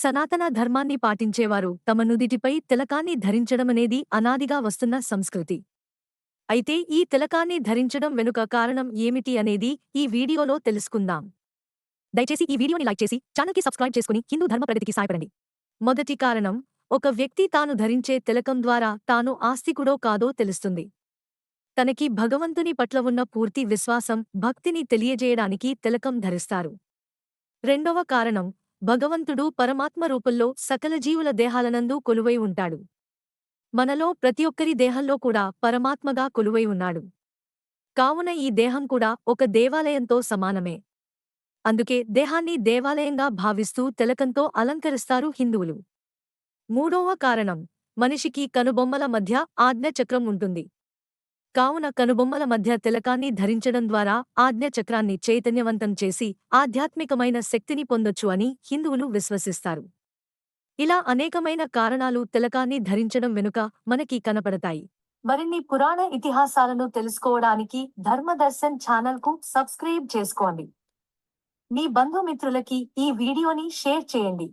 సనాతన ధర్మాన్ని పాటించేవారు తమ నుదిటిపై తిలకాన్ని ధరించడమనేది అనాదిగా వస్తున్న సంస్కృతి. అయితే ఈ తిలకాన్ని ధరించడం వెనుక కారణం ఏమిటి అనేది ఈ వీడియోలో తెలుసుకుందాం. దయచేసి ఈ వీడియోని లైక్ చేసి ఛానల్కి సబ్స్క్రైబ్ చేసుకుని హిందూ ధర్మ ప్రగతికి సాయపడండి. మొదటి కారణం ఒక వ్యక్తి తాను ధరించే తిలకం ద్వారా తాను ఆస్తికుడో కాదో తెలుస్తుంది. తనకి భగవంతుని పట్ల ఉన్న పూర్తి విశ్వాసం భక్తిని తెలియజేయడానికి తిలకం ధరిస్తారు. రెండవ కారణం భగవంతుడు పరమాత్మ రూపంలో సకల జీవుల దేహాలనందు కొలువై ఉంటాడు. మనలో ప్రతి ఒక్కరి దేహంలో కూడా పరమాత్మగా కొలువై ఉన్నాడు. కావున ఈ దేహం కూడా ఒక దేవాలయంతో సమానమే. అందుకే దేహాన్ని దేవాలయంగా భావిస్తూ తిలకంతో అలంకరిస్తారు హిందువులు. మూడవ కారణం మనిషికి కనుబొమ్మల మధ్య ఆజ్ఞచక్రం ఉంటుంది. కావున కనుబొమ్మల మధ్య తిలకాన్ని ధరించడం ద్వారా ఆజ్ఞచక్రాన్ని చైతన్యవంతం చేసి ఆధ్యాత్మికమైన శక్తిని పొందొచ్చు అని హిందువులు విశ్వసిస్తారు. ఇలా అనేకమైన కారణాలు తిలకాన్ని ధరించడం వెనుక మనకి కనపడతాయి. మరిన్ని పురాణ ఇతిహాసాలను తెలుసుకోవడానికి ధర్మదర్శన్ ఛానల్కు సబ్స్క్రైబ్ చేసుకోండి. మీ బంధుమిత్రులకి ఈ వీడియోని షేర్ చేయండి.